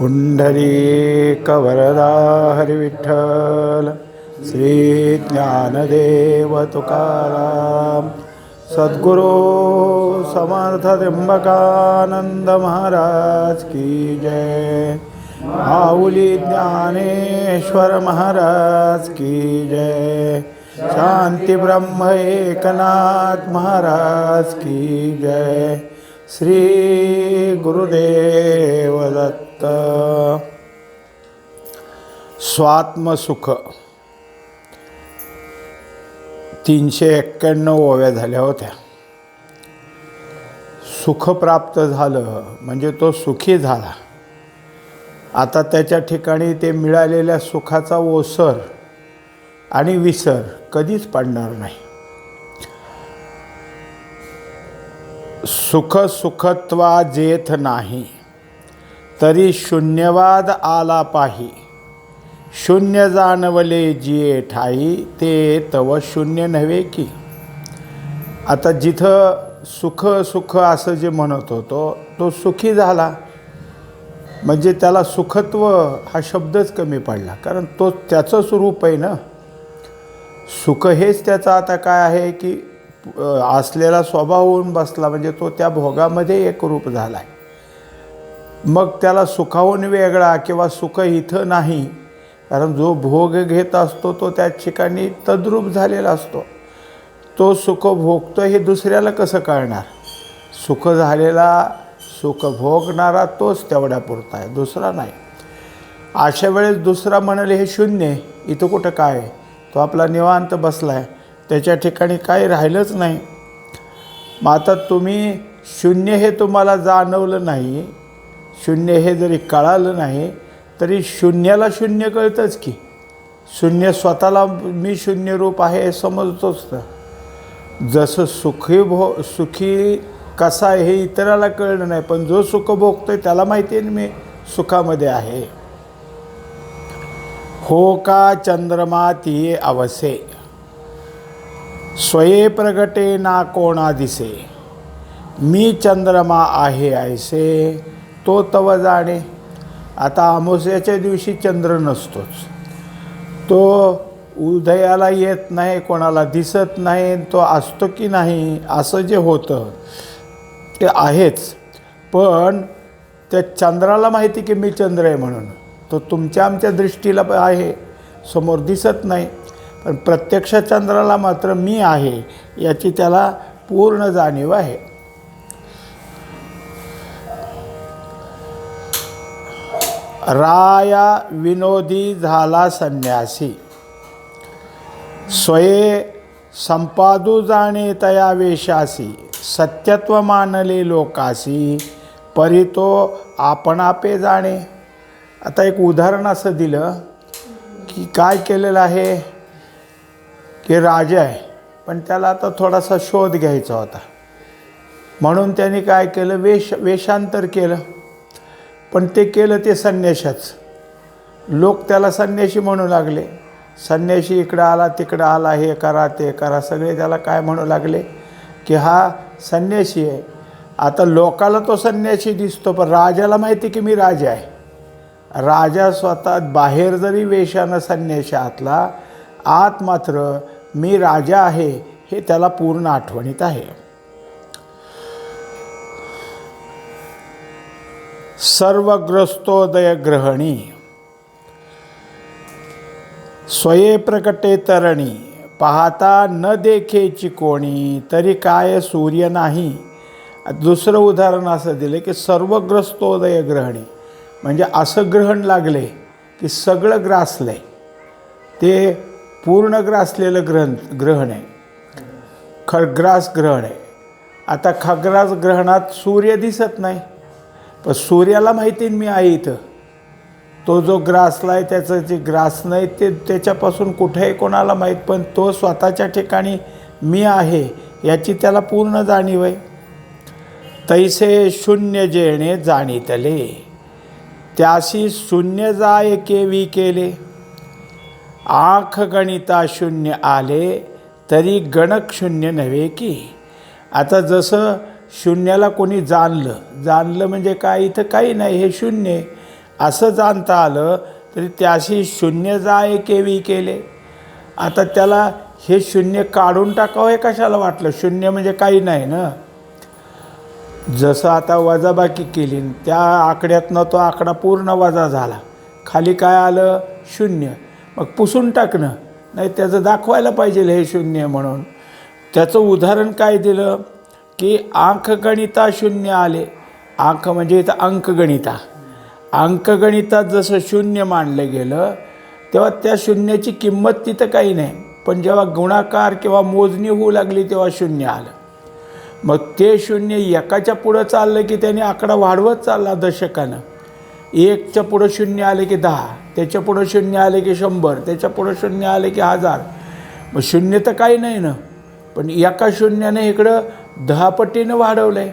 पुंडरीकवरदा हरिविठ्ठल श्री ज्ञानदेव तुकाराम सद्गुरू समर्थ त्र्यंबकानंद महाराज की जय। माऊली ज्ञानेश्वर महाराज की जय। शांती ब्रह्म एकनाथ महाराज की जय। श्री गुरुदेव दत्त स्वात्मसुख तीनशे एक्क्याण्णव ओव्या झाल्या होत्या. सुख प्राप्त झालं म्हणजे तो सुखी झाला. आता त्याच्या ठिकाणी ते मिळालेल्या सुखाचा ओसर आणि विसर कधीच पडणार नाही. सुख सुखत्वा जेथ नाही. तरी शून्यवाद आला पाही. शून्य जाणवले जिये ठाई ते तव शून्य नव्हे की. आता जिथं सुख सुख असं जे म्हणत होतो तो सुखी झाला. म्हणजे त्याला सुखत्व हा शब्दच कमी पडला. कारण तो त्याचं स्वरूप आहे ना. सुख हेच त्याचं आता काय आहे की असलेला स्वभाव होऊन बसला. म्हणजे तो त्या भोगामध्ये एक रूप झाला आहे मग त्याला सुखाहून वेगळा किंवा सुख इथं नाही. कारण जो भोग घेत असतो तो त्या ठिकाणी तद्रूप झालेला असतो. तो सुख भोगतो हे दुसऱ्याला कसं कळणार? सुख झालेला सुख भोगणारा तोच तेवढ्या पुरता आहे दुसरा नाही. अशा वेळेस दुसरा म्हणाले हे शून्य आहे. इथं कुठं काय तो आपला निवांत बसला आहे त्याच्या ठिकाणी काही राहिलंच नाही. मग आता तुम्ही शून्य हे तुम्हाला जाणवलं नाही शून्य हे जरी कळालं नाही तरी शून्याला शून्य कळतंच की. शून्य स्वतःला मी शून्य रूप आहे हे समजतोच तर. जसं सुखी भो सुखी कसा आहे हे इतराला कळलं नाही पण जो सुख भोगतोय त्याला माहिती आहे ना मी सुखामध्ये आहे. हो का चंद्रमा ती अवसे? स्वये प्रगटे ना कोणा दिसे? मी चंद्रमा आहे ऐसे. तो तव जाणे. आता अमावस्याच्या दिवशी चंद्र नसतोच. तो उदयाला येत नाही कोणाला दिसत नाही तो असतो की नाही असं जे होतं ते आहेच. पण त्या चंद्राला माहिती की मी चंद्र आहे म्हणून. तो तुमच्या आमच्या दृष्टीला आहे समोर दिसत नाही. पण प्रत्यक्ष चंद्राला मात्र मी आहे याची त्याला पूर्ण जाणीव आहे. राया विनोदी झाला संन्यासी. स्वये संपादू जाणे तया वेशासी. सत्यत्व मानले लोकासी परितो आपणापे जाणे. आता एक उदाहरण असं दिलं की काय केलेलं आहे? की राजा आहे पण त्याला आता थोडासा शोध घ्यायचा होता. म्हणून त्यांनी काय केलं? वेश वेषांतर केलं. पण ते केलं ते संन्याशाच. लोक त्याला संन्याशी म्हणू लागले. संन्याशी इकडं आला तिकडं आला हे करा ते करा सगळे त्याला काय म्हणू लागले? की हा संन्याशी आहे. आता लोकाला तो संन्याशी दिसतो पण राजाला माहिती की मी राजा आहे. राजा स्वतः बाहेर जरी वेशानं संन्याशी आतला आत मात्र मी राजा आहे हे त्याला पूर्ण आठवणीत आहे. सर्वग्रस्तोदय ग्रहणी स्वये प्रकटे तरणी पाहता न देखेची कोणी तरी काय सूर्य नाही. दुसरं उदाहरण असं दिलं की सर्वग्रस्तोदय ग्रहणी म्हणजे असं ग्रहण लागले की सगळं ग्रासलं आहे ते पूर्ण ग्रासलेलं ग्रहण ग्रहण आहे. खग्रास ग्रहण आहे. आता खग्रास ग्रहणात सूर्य दिसत नाही. पण सूर्याला माहिती मी आहे इथं. तो जो ग्रासला आहे त्याचं जे ग्रास नाही ते त्याच्यापासून कुठेही कोणाला माहीत पण तो स्वतःच्या ठिकाणी मी आहे याची त्याला पूर्ण जाणीव आहे. तैसे शून्य जेणे जाणीतले. त्याशी शून्य जाय केवी केले. आख गणिता शून्य आले तरी गणक शून्य नव्हे की. आता जसं शून्याला कोणी जाणलं. जाणलं म्हणजे काय? इथं काही नाही. हे शून्य असं जाणता आलं तरी त्याशी शून्य जाय केवी केले. आता त्याला हे शून्य काढून टाकावं हे कशाला वाटलं? शून्य म्हणजे काही नाही ना? जसं आता वजाबाकी केली त्या आकड्यातनं तो आकडा पूर्ण वजा झाला. खाली काय आलं? शून्य. मग पुसून टाकणं. नाही त्याचं दाखवायला पाहिजे हे शून्य म्हणून. त्याचं उदाहरण काय दिलं? की अंकगणिता शून्य आले. अंक म्हणजे इथं अंकगणिता. अंकगणितात जसं शून्य मानलं गेलं तेव्हा त्या शून्याची किंमत तिथं काही नाही. पण जेव्हा गुणाकार किंवा मोजणी होऊ लागली तेव्हा शून्य आलं. मग ते शून्य एकाच्या पुढं चाललं की त्याने आकडा वाढवत चालला दशकानं. एकच्या पुढं शून्य आले की दहा त्याच्या पुढं शून्य आले की शंभर त्याच्या पुढं शून्य आले की हजार. मग शून्य तर काही नाही ना. पण एका शून्याने इकडं दहापटीनं वाढवलं आहे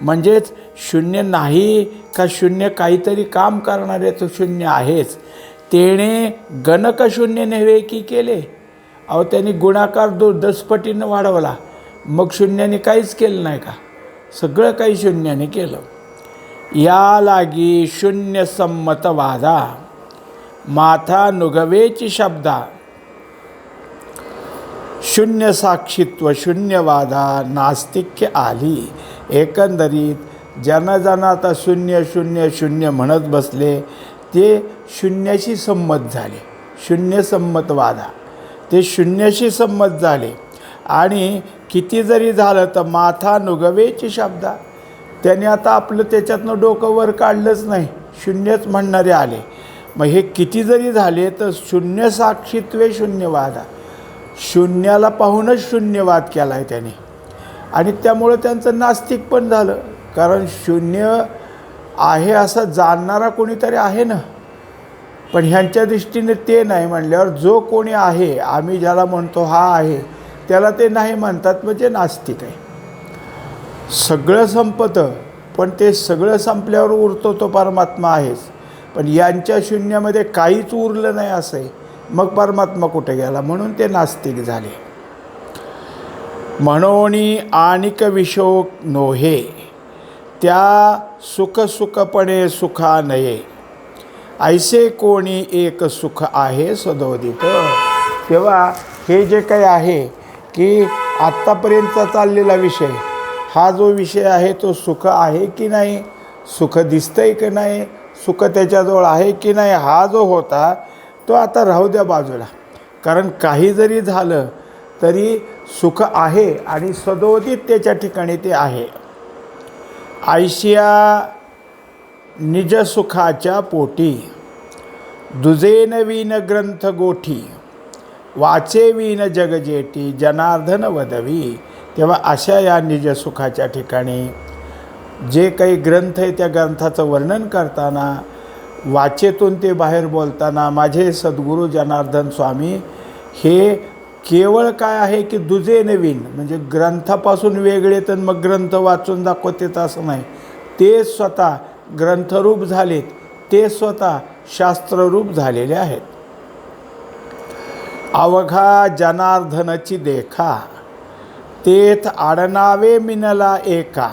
म्हणजेच शून्य नाही का शून्य काहीतरी काम करणारे तो शून्य आहेच. तेणे गणक शून्य नव्हे की केले? अहो त्यांनी गुणाकार दो दसपटीनं वाढवला. मग शून्याने काहीच केलं नाही का? सगळं काही शून्याने केलं. या लागी शून्य संमत वादा. माथा नुगवेची शब्दा. शून्य साक्षित्व शून्यवादा नास्तिक्य आली. एकंदरीत जन आता शून्य शून्य शून्य म्हणत बसले ते शून्याशी संमत झाले. शून्य संमत वादा ते शून्याशी संमत झाले. आणि किती जरी झालं तर माथा नुगवेची शब्दा. त्याने आता आपलं त्याच्यातनं डोकं वर काढलंच नाही. शून्यच म्हणणारे आले. मग हे किती जरी झाले तर शून्य साक्षीत्वे शून्यवादा शून्याला पाहूनच शून्यवाद केला आहे त्याने. आणि त्यामुळं त्यांचं नास्तिक पण झालं. कारण शून्य आहे असं जाणणारा कोणीतरी आहे ना? पण ह्यांच्या दृष्टीने ते नाही म्हणल्यावर जो कोणी आहे आम्ही ज्याला म्हणतो हा आहे त्याला ते नाही म्हणतात म्हणजे नास्तिक आहे. सगळं संपतं पण ते सगळं संपल्यावर उरतो तो परमात्मा आहेच. पण यांच्या शून्यामध्ये काहीच उरलं नाही असं आहे मग परमात्मा कुठे गेला? म्हणून ते नास्तिक झाले. म्हणून आणिक विशोक नोहे त्या सुखसुखपणे सुखा नये. ऐसे कोणी एक सुख आहे सदोदित? तेव्हा हे जे काही आहे की आत्तापर्यंतचा चाललेला विषय हा जो विषय आहे तो सुख आहे की नाही? सुख दिसतंय की नाही? सुख त्याच्याजवळ आहे की नाही? हा जो होता तो आता राहू द्या बाजूला. कारण काही जरी झालं तरी सुख आहे आणि सदोदित त्याच्या ठिकाणी ते आहे. आयशिया निजसुखाच्या पोटी. दुजेनवीन ग्रंथ गोठी. वाचेवीन जगजेटी जनार्दन वदवी. तेव्हा अशा या निजसुखाच्या ठिकाणी जे काही ग्रंथ आहे त्या ग्रंथाचं वर्णन करताना वाचेतून ते बाहेर बोलताना माझे सद्गुरू जनार्दन स्वामी हे केवळ काय आहे की दुजे नवीन म्हणजे ग्रंथापासून वेगळे तर मग ग्रंथ वाचून दाखवतेत असं नाही. ते स्वतः ग्रंथरूप झालेत ते स्वतः शास्त्ररूप झालेले आहेत. अवघा जनार्दनची देखा तेथ आडनावे मिनला एका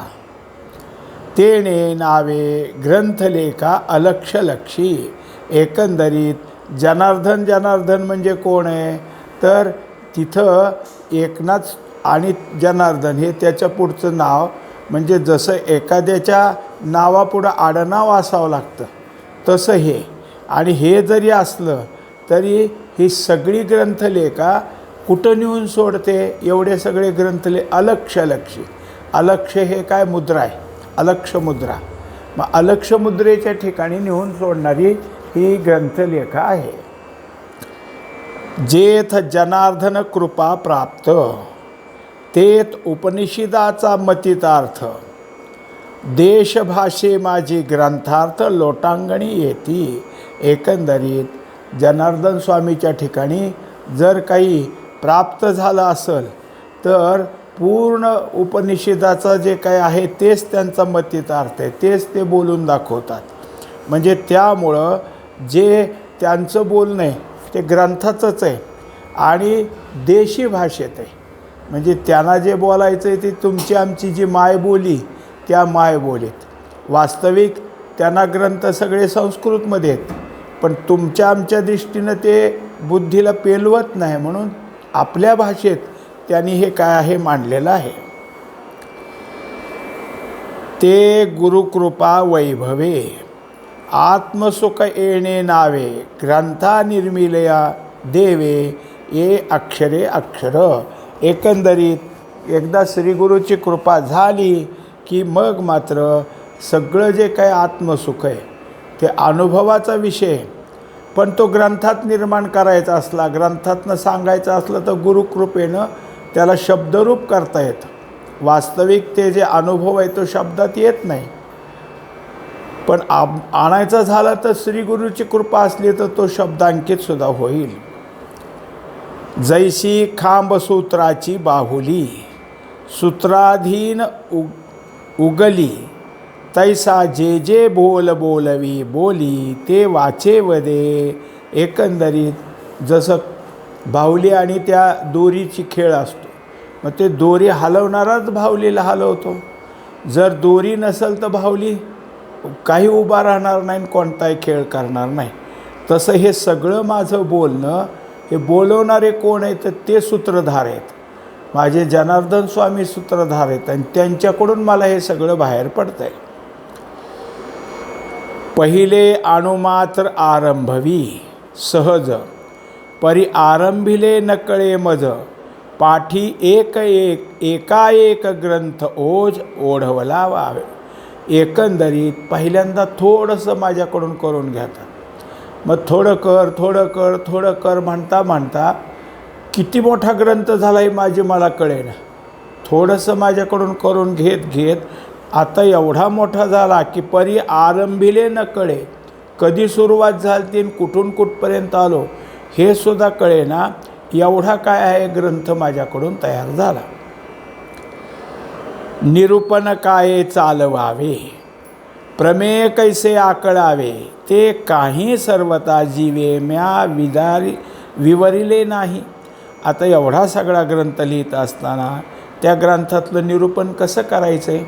तेणे नावे ग्रंथलेखा अलक्ष लक्षी एकंदरीत जनार्दन जनार्दन म्हणजे कोण आहे? तर तिथं एकनाथ आणि जनार्दन हे त्याच्या पुढचं नाव म्हणजे जसं एखाद्याच्या नावापुढं आडनाव असावं लागतं तसं हे. आणि हे जरी असलं तरी ही सगळी ग्रंथलेखा कुठं नेऊन सोडते? एवढे सगळे ग्रंथले अलक्षलक्षी. अलक्ष हे काय मुद्रा आहे? अलक्ष मुद्रा मग अलक्ष मुद्रेच्या ठिकाणी नेऊन सोडणारी ही ग्रंथलेखा आहे. जेथ जनार्दन कृपा प्राप्त तेथ उपनिषदाचा मतितार्थ देशभाषे माझी ग्रंथार्थ लोटांगणी येती. एकंदरीत जनार्दन स्वामीच्या ठिकाणी जर काही प्राप्त झालं असेल तर पूर्ण उपनिषेदाचं जे काय आहे तेच त्यांचा मतितार्थ आहे. तेच ते बोलून दाखवतात. म्हणजे त्यामुळं जे त्यांचं बोलणं आहे ते ग्रंथाचंच आहे आणि देशी भाषेत आहे. म्हणजे त्यांना जे बोलायचं आहे ते तुमची आमची जी मायबोली त्या मायबोलीत. वास्तविक त्यांना ग्रंथ सगळे संस्कृतमध्ये आहेत. पण तुमच्या आमच्या दृष्टीनं ते बुद्धीला पेलवत नाही म्हणून आपल्या भाषेत त्यांनी हे काय आहे मांडलेलं आहे. ते गुरुकृपा वैभवे आत्मसुख येणे नावे ग्रंथा निर्मिलया देवे ये अक्षरे अक्षर. एकंदरीत एकदा श्रीगुरूची कृपा झाली की मग मात्र सगळं जे काही आत्मसुख आहे ते अनुभवाचा विषय पण तो ग्रंथात निर्माण करायचा असला ग्रंथातनं सांगायचं असलं तर गुरुकृपेनं त्याला शब्दरूप करता येतं. वास्तविक ते जे अनुभव आहे तो शब्दात येत नाही. पण आब आणायचा झाला तर श्रीगुरूची कृपा असली तर तो शब्दांकितसुद्धा होईल. जैसी खांबसूत्राची बाहुली सूत्राधीन उग उगली तैसा जे जे बोल बोलवी बोली ते वाचे वदे एकंदरीत जसं भावली आणि त्या दोरीची खेळ असतो. मग ते दोरी हलवणाराच बाहुलीला हलवतो. जर दोरी नसेल तर बाहुली काही उभा राहणार नाही आणि कोणताही खेळ करणार नाही. तसं हे सगळं माझं बोलणं हे बोलवणारे कोण आहेत तर ते सूत्रधार आहेत. माझे जनार्दन स्वामी सूत्रधार आहेत आणि त्यांच्याकडून मला हे सगळं बाहेर पडतं आहे पहिले अणुमात्र आरंभवी सहज परी आरंभिले नकळे मज. पाठी एक एक एकाएक ग्रंथ ओझ ओढवला वावे. एकंदरीत पहिल्यांदा थोडंसं माझ्याकडून करून घ्यातात मग थोडं कर थोडं कर थोडं कर म्हणता म्हणता किती मोठा ग्रंथ झाला आहे माझी मला कळेना. थोडंसं माझ्याकडून करून घेत घेत आता एवढा मोठा झाला की परी आरंभिले न कळे कधी सुरुवात झाली कुठून कुठपर्यंत आलो? हे सुद्धा कळेना एवढा काय आहे ग्रंथ माझ्याकडून तयार झाला. निरूपण काय चालवावे? प्रमेय कैसे आकळावे? ते काही सर्वता जीवे म्या विदारी विवरिले नाही. आता एवढा सगळा ग्रंथ लिहित असताना त्या ग्रंथातलं निरूपण कसं करायचं? आहे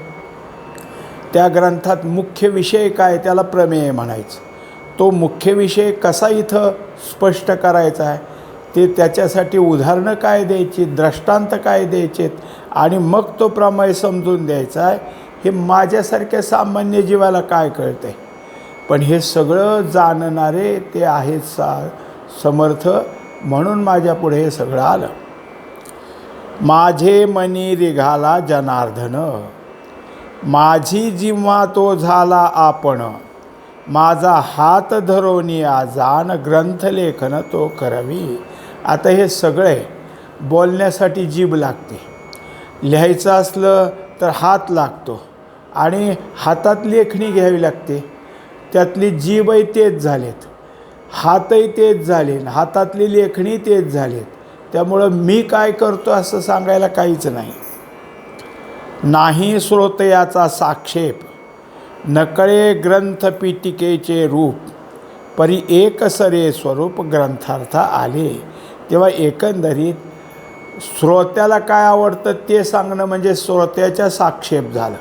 त्या ग्रंथात मुख्य विषय काय? त्याला प्रमेय म्हणायचं. तो मुख्य विषय कसा इथं स्पष्ट करायचा आहे. ते त्याच्यासाठी उदाहरणं काय द्यायची दृष्टांत काय द्यायचेत आणि मग तो प्रमेय समजून द्यायचा आहे. हे माझ्यासारख्या सामान्य जीवाला काय कळतं आहे पण हे सगळं जाणणारे ते आहेत सा समर्थ म्हणून माझ्यापुढे हे सगळं आलं. माझे मनी रिघाला जनार्दन. माझी जिव्हा तो झाला आपण. माझा हात धरोनी आजान ग्रंथलेखन तो करावी. आता हे सगळे बोलण्यासाठी जीभ लागते. लिहायचं असलं तर हात लागतो आणि हातात लेखणी घ्यावी लागते. त्यातली जीभही तेच झालेत. हातही तेच झाले. हातातली लेखणी तेच झालेत. त्यामुळं मी काय करतो असं सांगायला काहीच नाही. नाही श्रोतयाचा साक्षेप. नकळे ग्रंथपीटिकेचे रूप परी एकसरे स्वरूप ग्रंथार्थ आले. तेव्हा एकंदरीत श्रोत्याला काय आवडतं ते सांगणं म्हणजे श्रोत्याच्या साक्षेप झालं.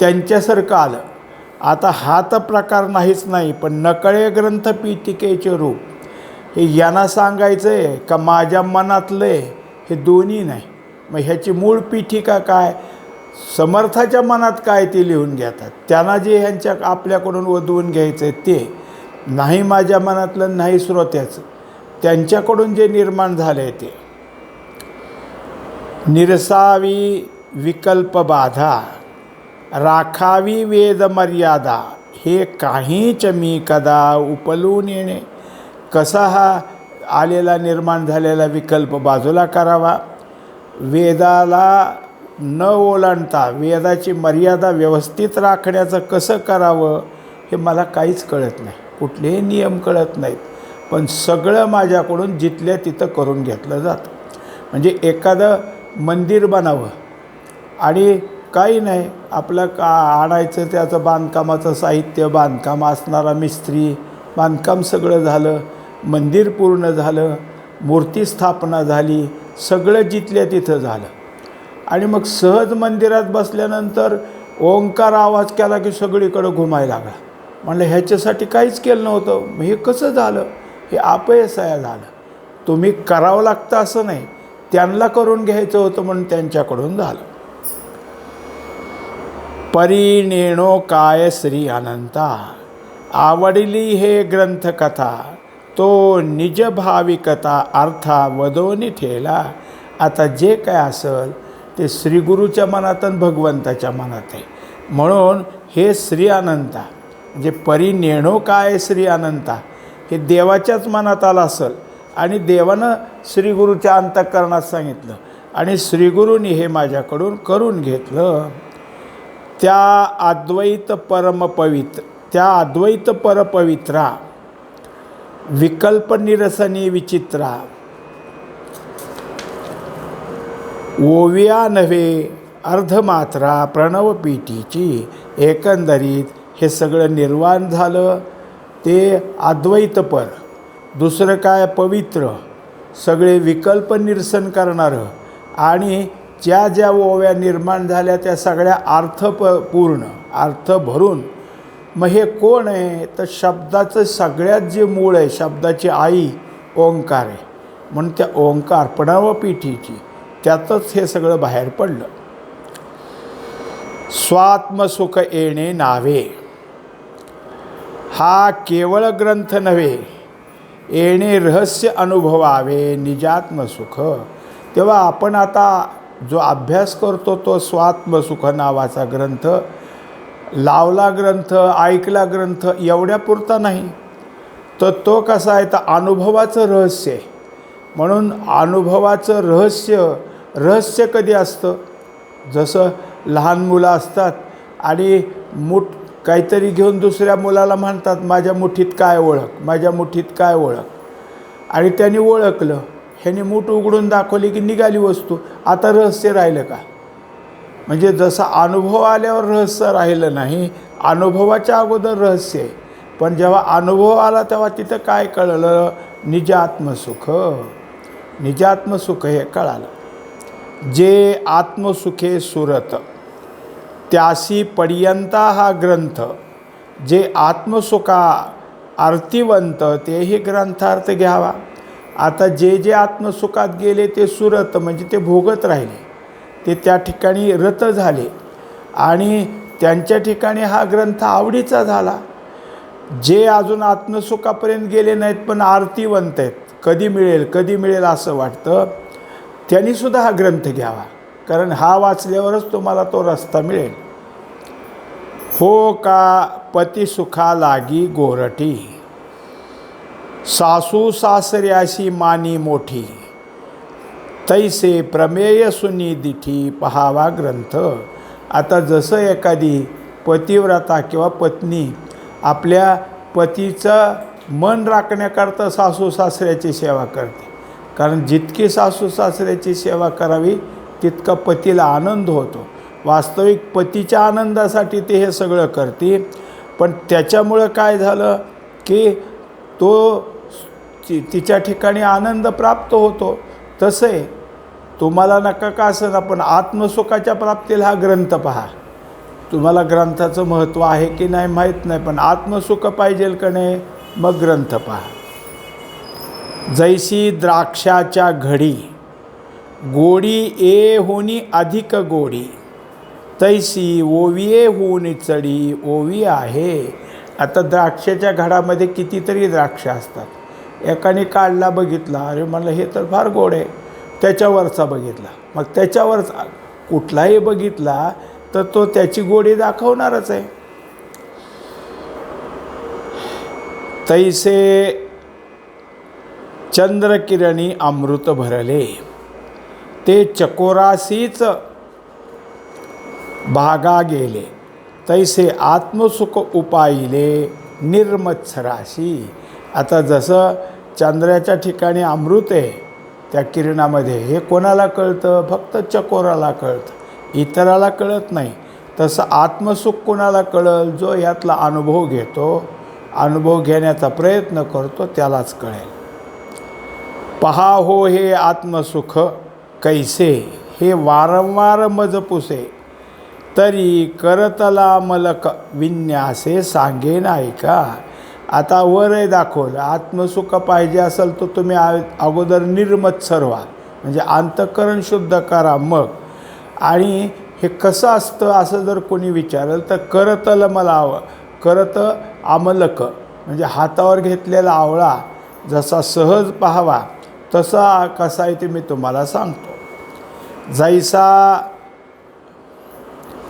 त्यांच्यासारखं आलं. आता हा तर प्रकार नाहीच नाही पण नकळे ग्रंथपीटिकेचे रूप हे यांना सांगायचं आहे का माझ्या मनातलं आहे हे दोन्ही नाही. मग ह्याची मूळ पीठिका काय? समर्थाच्या मनात काय ते लिहून घेतात. त्यांना जे ह्यांच्या आपल्याकडून वधवून घ्यायचं आहे ते नाही माझ्या मनातलं नाही श्रोत्याचं. त्यांच्याकडून जे निर्माण झालं आहे ते. निरसावी विकल्प बाधा राखावी वेदमर्यादा हे काहीच मी कदा उपलून येणे. कसा हा आलेला निर्माण झालेला विकल्प बाजूला करावा? वेदाला न ओलांडता वेदाची मर्यादा व्यवस्थित राखण्याचं कसं करावं हे मला काहीच कळत नाही. कुठलेही नियम कळत नाहीत. पण सगळं माझ्याकडून जिथल्या तिथं करून घेतलं जातं. म्हणजे एखादं मंदिर बनावं. आणि काही नाही आपलं का आणायचं त्याचं बांधकामाचं साहित्य बांधकाम असणारा मिस्त्री बांधकाम सगळं झालं मंदिर पूर्ण झालं मूर्ती स्थापना झाली सगळं जिथल्या तिथं झालं. आणि मग सहज मंदिरात बसल्यानंतर ओंकार आवाज केला की सगळीकडं घुमायला लागला. म्हणलं ह्याच्यासाठी काहीच केलं नव्हतं. मग हे कसं झालं? हे अपयसाया झालं. तुम्ही करावं लागतं असं नाही. त्यांना करून घ्यायचं होतं म्हणून त्यांच्याकडून झालं. परिणेणो काय श्री अनंता? आवडली हे ग्रंथकथा. तो निज भाविकता अर्था वदोनी ठेला. आता जे काय असेल ते श्रीगुरूच्या मनात आणि भगवंताच्या मनात आहे. म्हणून हे श्री अनंता म्हणजे परिनेणो काय श्री अनंता? हे देवाच्याच मनात आलं असेल आणि देवानं श्रीगुरूच्या अंतःकरणात सांगितलं आणि श्रीगुरूंनी हे माझ्याकडून करून घेतलं. त्या अद्वैत परमपवित्र त्या अद्वैत परपवित्रा विकल्प निरसनी विचित्रा ओविया नव्हे अर्धमात्रा प्रणवपीठीची एकंदरीत हे सगळं निर्वाण झालं. ते अद्वैतपर दुसरं काय पवित्र सगळे विकल्प निरसन करणारं आणि ज्या ज्या ओव्या निर्माण झाल्या त्या सगळ्या अर्थ प पूर्ण अर्थ भरून. मग हे कोण आहे? तर शब्दाचं सगळ्यात जे मूळ आहे शब्दाची आई ओंकार आहे. म्हणून त्या ओंकार प्रणवपीठीची. त्यातच हे सगळं बाहेर पडलं. स्वात्मसुख येणे नावे. हा केवळ ग्रंथ नव्हे येणे रहस्य अनुभवावे निजात्मसुख. तेव्हा आपण आता जो अभ्यास करतो तो स्वात्मसुख नावाचा ग्रंथ लावला ग्रंथ ऐकला ग्रंथ एवढ्यापुरता नाही तर तो कसा आहे? तर अनुभवाचं रहस्य आहे. म्हणून अनुभवाचं रहस्य रहस्य कधी असतं? जसं लहान मुलं असतात आणि मुठ काहीतरी घेऊन दुसऱ्या मुलाला म्हणतात माझ्या मुठीत काय ओळख? माझ्या मुठीत काय ओळख? आणि त्यांनी ओळखलं. ह्याने मूठ उघडून दाखवली की निघाली वस्तू. आता रहस्य राहिलं का? म्हणजे जसं अनुभव आल्यावर रहस्य राहिलं नाही अनुभवाच्या अगोदर रहस्य आहे. पण जेव्हा अनुभव आला तेव्हा तिथं काय कळलं? निजात्मसुख. निजात्मसुख हे कळालं. जे आत्मसुखे सुरत त्यासी पर्यंता हा ग्रंथ जे आत्मसुखा आरतीवंत तेही ग्रंथार्थ घ्यावा. आता जे जे आत्मसुखात गेले ते सुरत म्हणजे ते भोगत राहिले ते त्या ठिकाणी रत झाले आणि त्यांच्या ठिकाणी हा ग्रंथ आवडीचा झाला. जे अजून आत्मसुखापर्यंत गेले नाहीत पण आरतीवंत आहेत. कधी मिळेल कधी मिळेल असं वाटतं. त्यांनीसुद्धा हा ग्रंथ घ्यावा. कारण हा वाचल्यावरच तुम्हाला तो रस्ता मिळेल. हो का पतिसुखा लागी गोरटी सासू सासऱ्याशी मानी मोठी. तैसे प्रमेय सुनी दिठी पहावा ग्रंथ. आता जसं एखादी पतिव्रता किंवा पत्नी आपल्या पतीचं मन राखण्याकरता सासू सासऱ्याची सेवा करते. कारण जितकी सासू सासऱ्याची सेवा करावी तितका पतीला आनंद होतो. वास्तविक पतीच्या आनंदासाठी ते हे सगळं करते पण त्याच्यामुळं काय झालं की तो तिच्या ठिकाणी आनंद प्राप्त होतो. तसं आहे तुम्हाला नका का असं ना पण आत्मसुखाच्या प्राप्तीला हा ग्रंथ पहा. तुम्हाला ग्रंथाचं महत्त्व आहे की नाही माहीत नाही पण आत्मसुख पाहिजेल का नाही मग ग्रंथ पहा. जैसी द्राक्षाच्या घडी गोडी ए होनी अधिक गोडी तैसी ओविये होऊन चढी ओवी आहे. आता द्राक्षाच्या घडामध्ये कितीतरी द्राक्ष असतात. एकाने काढला बघितला अरे म्हणलं हे तर फार गोड आहे. त्याच्यावरचा बघितला. मग त्याच्यावरचा कुठलाही बघितला तर तो त्याची गोडी दाखवणारच आहे. तैसे चंद्रकिरणी अमृत भरले. ते चकोरासीच भागा गेले. तैसे आत्मसुख उपायले निर्मत्सराशी. आता जसं चंद्राच्या ठिकाणी अमृत आहे त्या किरणामध्ये हे कोणाला कळतं? फक्त चकोराला कळतं. इतराला कळत नाही. तसं आत्मसुख कोणाला कळल? जो यातला अनुभव घेतो अनुभव घेण्याचा प्रयत्न करतो त्यालाच कळेल. पहा हो हे आत्मसुख कैसे? हे वारंवार मज पुसे. तरी करतला मलक विन्यासे सांगेन ऐका आता वरही दाखवलं. आत्मसुख पाहिजे असेल तर तुम्ही आ अगोदर निर्मत व्हा. म्हणजे अंतःकरण शुद्ध करा मग. आणि हे कसं असतं असं जर कोणी विचारलं तर करतल मला आव करत आमलक. म्हणजे हातावर घेतलेला आवळा जसा सहज पाहावा. तसा कसा आहे ते मी तुम्हाला सांगतो. जैसा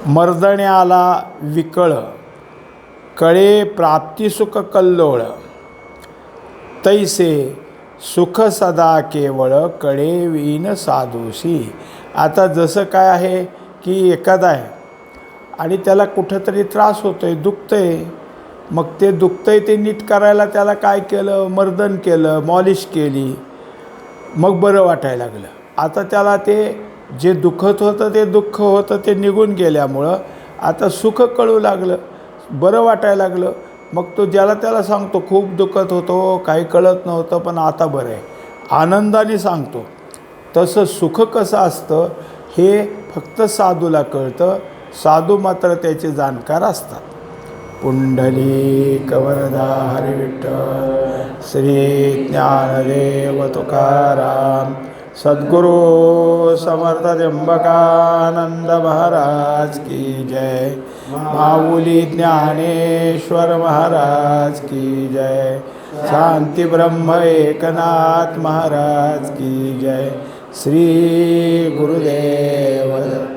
मर्दण्याला विकळ कळे प्राप्तिसुख कल्लोळ तैसे सुख सदा केवळ कळे विन साधूशी. आता जसं काय आहे की एखादा आहे आणि त्याला कुठंतरी त्रास होतो आहे दुखतं आहे मग ते दुखतं आहे ते नीट करायला त्याला काय केलं? मर्दन केलं मॉलिश केली. मग बरं वाटायला लागलं. आता त्याला ते जे दुखत होतं ते दुःख होतं ते निघून गेल्यामुळं आता सुख कळू लागलं. बरं वाटायला लागलं. मग तो ज्याला त्याला सांगतो खूप दुखत होतो काही कळत नव्हतं पण आता बरं आहे. आनंदाने सांगतो तसं सुख कसं असतं हे फक्त साधूला कळतं. साधू मात्र त्याचे जाणकार असतात. पुंडली कवरदा श्री ज्ञानदेव तुकाराम सद्गुरु समर्थ त्र्यंबकानंद महाराज की जय। माऊली ज्ञानेश्वर महाराज की जय। शांती ब्रह्म एकनाथ महाराज की जय। श्री गुरुदेव दत्त